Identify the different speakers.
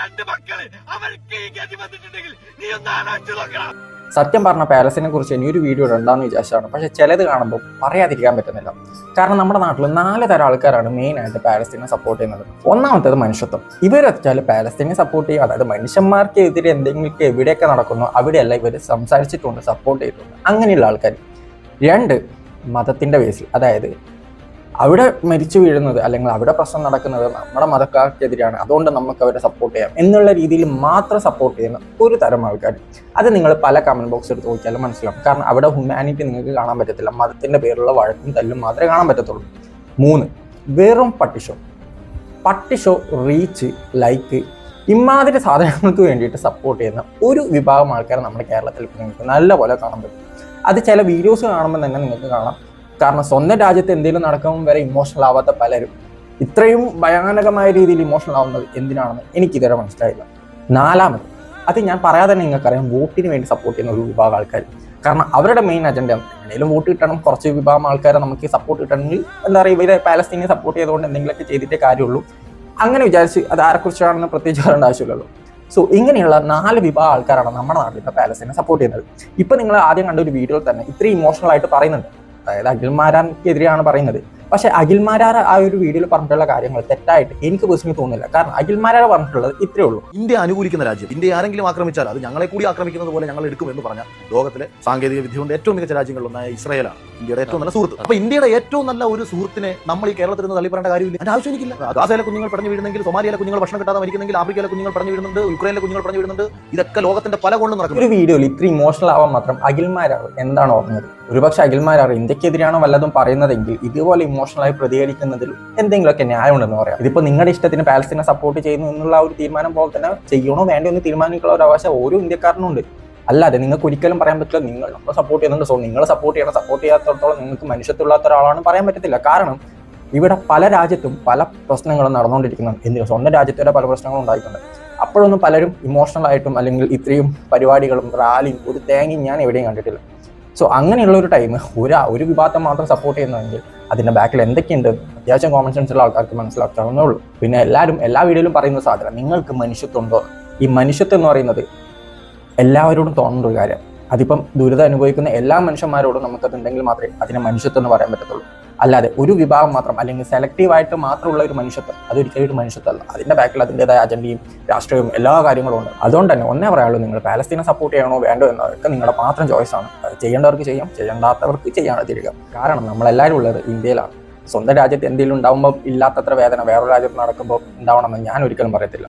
Speaker 1: രണ്ട് മക്കൾ നീ
Speaker 2: സത്യം പറഞ്ഞ പാലസിനെ കുറിച്ച് ഇനി ഒരു വീഡിയോ ഇടണ്ടെന്ന് വിചാരിച്ചാണ്. പക്ഷെ ചിലത് കാണുമ്പോൾ പറയാതിരിക്കാൻ പറ്റുന്നില്ല. കാരണം നമ്മുടെ നാട്ടിൽ നാല് തരം ആൾക്കാരാണ് മെയിനായിട്ട് പാലസ്തീനെ സപ്പോർട്ട് ചെയ്യുന്നത്. ഒന്നാമത്തേത് മനുഷ്യത്വം. ഇവരെച്ചാൽ പാലസ്തീനെ സപ്പോർട്ട് ചെയ്യുക. അതായത് മനുഷ്യന്മാർക്ക് എതിരെ എന്തെങ്കിലും എവിടെയൊക്കെ നടക്കുന്നു അവിടെയല്ല ഇവർ സംസാരിച്ചിട്ടുണ്ട് സപ്പോർട്ട് ചെയ്തിട്ടുണ്ട്. അങ്ങനെയുള്ള ആൾക്കാർ രണ്ട് മതത്തിന്റെ ബേസിൽ അതായത് അവിടെ മരിച്ചു വീഴുന്നത് അല്ലെങ്കിൽ അവിടെ പ്രശ്നം നടക്കുന്നത് നമ്മുടെ മതക്കാർക്കെതിരെയാണ് അതുകൊണ്ട് നമുക്ക് അവരെ സപ്പോർട്ട് ചെയ്യാം. എന്നുള്ള രീതിയിൽ മാത്രം സപ്പോർട്ട് ചെയ്യുന്ന ഒരു തരം ആൾക്കാർ അത് നിങ്ങൾ പല കമന്റ് ബോക്സ് എടുത്ത് നോക്കിയാലും മനസ്സിലാവും. കാരണം അവിടെ ഹ്യൂമാനിറ്റി നിങ്ങൾക്ക് കാണാൻ പറ്റത്തില്ല. മതത്തിന്റെ പേരിലുള്ള വഴക്കും തല്ലും മാത്രമേ കാണാൻ പറ്റത്തുള്ളൂ. മൂന്ന് വെറും പട്ടിഷോ. പട്ടിഷോ റീച്ച് ലൈക്ക് ഇമാതിരി സാധനങ്ങൾക്ക് വേണ്ടിയിട്ട് സപ്പോർട്ട് ചെയ്യുന്ന ഒരു വിഭാഗം ആൾക്കാർ നമ്മുടെ കേരളത്തിൽ നിങ്ങൾക്ക് നല്ലപോലെ കാണാൻ പറ്റും. അത് ചില വീഡിയോസ് കാണുമ്പോൾ തന്നെ നിങ്ങൾക്ക് കാണാം. കാരണം സ്വന്തം രാജ്യത്ത് എന്തെങ്കിലും നടക്കുമ്പോൾ വരെ ഇമോഷണൽ ആവാത്ത പലരും. ഇത്രയും ഭയാനകമായ രീതിയിൽ ഇമോഷണൽ ആവുന്നത് എന്തിനാണെന്ന് എനിക്ക് എനിക്കിതുവരെ മനസ്സിലായില്ല. നാലാമത് അത് ഞാൻ പറയാതെ തന്നെ നിങ്ങൾക്കറിയാം വോട്ടിന് വേണ്ടി സപ്പോർട്ട് ചെയ്യുന്ന ഒരു വിഭാഗം ആൾക്കാർ കാരണം അവരുടെ മെയിൻ അജണ്ട എന്തെങ്കിലും വോട്ട് കിട്ടണം കുറച്ച് വിഭാഗം ആൾക്കാരെ നമുക്ക് സപ്പോർട്ട് കിട്ടണമെങ്കിൽ എന്താ പറയുക ഇവരെ പാലസ്തീനെ സപ്പോർട്ട് ചെയ്തുകൊണ്ട് എന്തെങ്കിലുമൊക്കെ ചെയ്തിട്ടേ കാര്യമുള്ളൂ. അങ്ങനെ വിചാരിച്ച് അത് ആരെക്കുറിച്ചാണെന്ന് പ്രത്യേകിച്ച് പറയേണ്ട ആവശ്യമില്ലല്ലോ. സോ ഇങ്ങനെയുള്ള നാല് വിഭാഗം ആൾക്കാരാണ് നമ്മുടെ നാട്ടിൽ ഇപ്പോൾ പാലസ്തീനെ സപ്പോർട്ട് ചെയ്യുന്നത്. ഇപ്പം നിങ്ങൾ ആദ്യം കണ്ട ഒരു വീഡിയോയിൽ തന്നെ ഇത്രയും ഇമോഷണൽ ആയിട്ട് പറയുന്നുണ്ട്. അതായത് അഖിൽമാരാർക്കെതിരെയാണ് പറയുന്നത്. പക്ഷെ അഖിൽമാരാർ ആ ഒരു വീഡിയോയിൽ പറഞ്ഞിട്ടുള്ള കാര്യങ്ങൾ തെറ്റായിട്ട് എനിക്ക് പേഴ്സണലി തോന്നുന്നില്ല. കാരണം അഖിൽമാരാർ പറഞ്ഞിട്ടുള്ളത് ഇത്രേ ഉള്ളൂ.
Speaker 3: ഇന്ത്യ അനുകൂലിക്കുന്ന രാജ്യം ഇന്ത്യ ആരെങ്കിലും ആക്രമിച്ചാൽ അത് ഞങ്ങളെ കൂടി ആക്രമിക്കുന്നത് പോലെ ഞങ്ങൾ എടുക്കും എന്ന് പറഞ്ഞ ലോകത്തിലെ സാങ്കേതിക വിദ്യ കൊണ്ട് ഏറ്റവും മികച്ച രാജ്യങ്ങളിലൊന്നായ ഇസ്രയേലാണ്. ഇന്ത്യയുടെ ഏറ്റവും നല്ല സുഹൃത്ത്. അപ്പൊ ഇന്ത്യയുടെ ഏറ്റവും നല്ല ഒരു സുഹൃത്തിനെ നമ്മൾ ഈ കേരളത്തിൽ നിന്ന് തള്ളിപ്പറേണ്ട കാര്യമില്ല. അതിന്റെ ആവശ്യം എനിക്കില്ല ഗാസയിലെ കുഞ്ഞുങ്ങൾ പറഞ്ഞു വീഴുന്നെങ്കിൽ സോമാലിയിലെ കുഞ്ഞുങ്ങൾ ഭക്ഷണം കിട്ടാതെ മരിക്കുന്നെങ്കിൽ ആഫ്രിക്കയിലെ കുഞ്ഞുങ്ങൾ പറഞ്ഞു വീഴുന്നുണ്ട് യുക്രൈനിലെ കുഞ്ഞുങ്ങൾ പറഞ്ഞു വീഴുന്നുണ്ട് ഇതൊക്കെ ലോകത്തിന്റെ പല കൊണ്ടും
Speaker 2: ഒരു വീഡിയോയിൽ ഇത്ര ഇമോഷണൽ ആവാൻ മാത്രം അഖിൽമാരാവ് എന്താണ് ഓർമ്മത് ഒരുപക്ഷെ അഖിൽമാരാർ ഇന്ത്യക്കെതിരെയാണോ വല്ലതും പറയുന്നതെങ്കിൽ ഇതുപോലെ ഇമോഷണൽ ആയി പ്രതികരിക്കുന്നതിൽ എന്തെങ്കിലുമൊക്കെ ന്യായമുണ്ടെന്ന് പറയാം. ഇതിപ്പോ നിങ്ങളുടെ ഇഷ്ടത്തിന് പാലസ്തീനെ സപ്പോർട്ട് ചെയ്യുന്നു എന്നുള്ള ഒരു തീരുമാനം പോലെ തന്നെ ചെയ്യണോ വേണ്ടോ എന്ന് തീരുമാനിക്കാനുള്ള ഒരു അവകാശം ഓരോ ഇന്ത്യക്കാരനും ഉണ്ട് അല്ലാതെ നിങ്ങൾക്ക് ഒരിക്കലും പറയാൻ പറ്റില്ല നിങ്ങൾ നമ്മൾ സപ്പോർട്ട് ചെയ്യുന്നുണ്ട്. സോ നിങ്ങൾ സപ്പോർട്ട് ചെയ്യണം. സപ്പോർട്ട് ചെയ്യാത്തടത്തോളം നിങ്ങൾക്ക് മനുഷ്യത്വമില്ലാത്ത ഒരാളാണെന്ന് പറയാൻ പറ്റത്തില്ല. കാരണം ഇവിടെ പല രാജ്യത്തും പല പ്രശ്നങ്ങളും നടന്നുകൊണ്ടിരിക്കുന്നുണ്ട്. എന്തിനും? സ്വന്തം രാജ്യത്ത് വരെ പല പ്രശ്നങ്ങളും ഉണ്ടായിട്ടുണ്ട്. അപ്പോഴൊന്നും പലരും ഇമോഷണൽ ആയിട്ടും അല്ലെങ്കിൽ ഇത്രയും പരിപാടികളും റാലിയും ഒരു തേങ്ങയും ഞാൻ എവിടെയും കണ്ടിട്ടില്ല. സോ അങ്ങനെയുള്ള ഒരു ടൈം ഒരു ഒരു വിഭാഗത്തെ മാത്രം സപ്പോർട്ട് ചെയ്യുന്നതെങ്കിൽ അതിന്റെ ബാക്കിൽ എന്തൊക്കെയുണ്ട്? അത്യാവശ്യം കോമൺ സെൻസ് ഉള്ള ആൾക്കാർക്ക് മനസ്സിലാക്കാവുന്നേ ഉള്ളൂ പിന്നെ എല്ലാവരും എല്ലാ വീഡിയോയിലും പറയുന്ന സാധനം നിങ്ങൾക്ക് മനുഷ്യത്വമുണ്ടോ? ഈ മനുഷ്യത്വം എന്ന് പറയുന്നത് എല്ലാവരോടും തോന്നുന്ന ഒരു കാര്യം. അതിപ്പം ദുരിതം അനുഭവിക്കുന്ന എല്ലാ മനുഷ്യന്മാരോടും നമുക്കത് ഉണ്ടെങ്കിൽ മാത്രമേ അതിനെ മനുഷ്യത്വം എന്ന് പറയാൻ പറ്റത്തുള്ളൂ. അല്ലാതെ ഒരു വിഭാഗം മാത്രം അല്ലെങ്കിൽ സെലക്റ്റീവായിട്ട് മാത്രമുള്ള ഒരു മനുഷ്യത്വം അതൊരിക്കലും ഒരു മനുഷ്യത്വമല്ല. അതിന്റെ ബാക്കിൽ അതിന്റെതായ അജണ്ടയും രാഷ്ട്രീയവും എല്ലാ കാര്യങ്ങളും ഉണ്ട്. അതുകൊണ്ട് തന്നെ ഒന്നേ പറയാനുള്ളൂ നിങ്ങൾ പാലസ്തീനെ സപ്പോർട്ട് ചെയ്യണോ വേണ്ടോ എന്നൊക്കെ നിങ്ങളുടെ മാത്രം ചോയ്സാണ് ചെയ്യേണ്ടവർക്ക് ചെയ്യാം ചെയ്യേണ്ടാത്തവർക്ക് ചെയ്യാതെ തിരിക കാരണം നമ്മളെല്ലാവരും ഉള്ളത് ഇന്ത്യയിലാണ്. സ്വന്തം രാജ്യത്ത് എന്തെങ്കിലും ഉണ്ടാകുമ്പോൾ ഇല്ലാത്തത്ര വേദന വേറൊരു രാജ്യത്ത് നടക്കുമ്പോൾ ഉണ്ടാവണമെന്ന് ഞാൻ ഒരിക്കലും പറയത്തില്ല.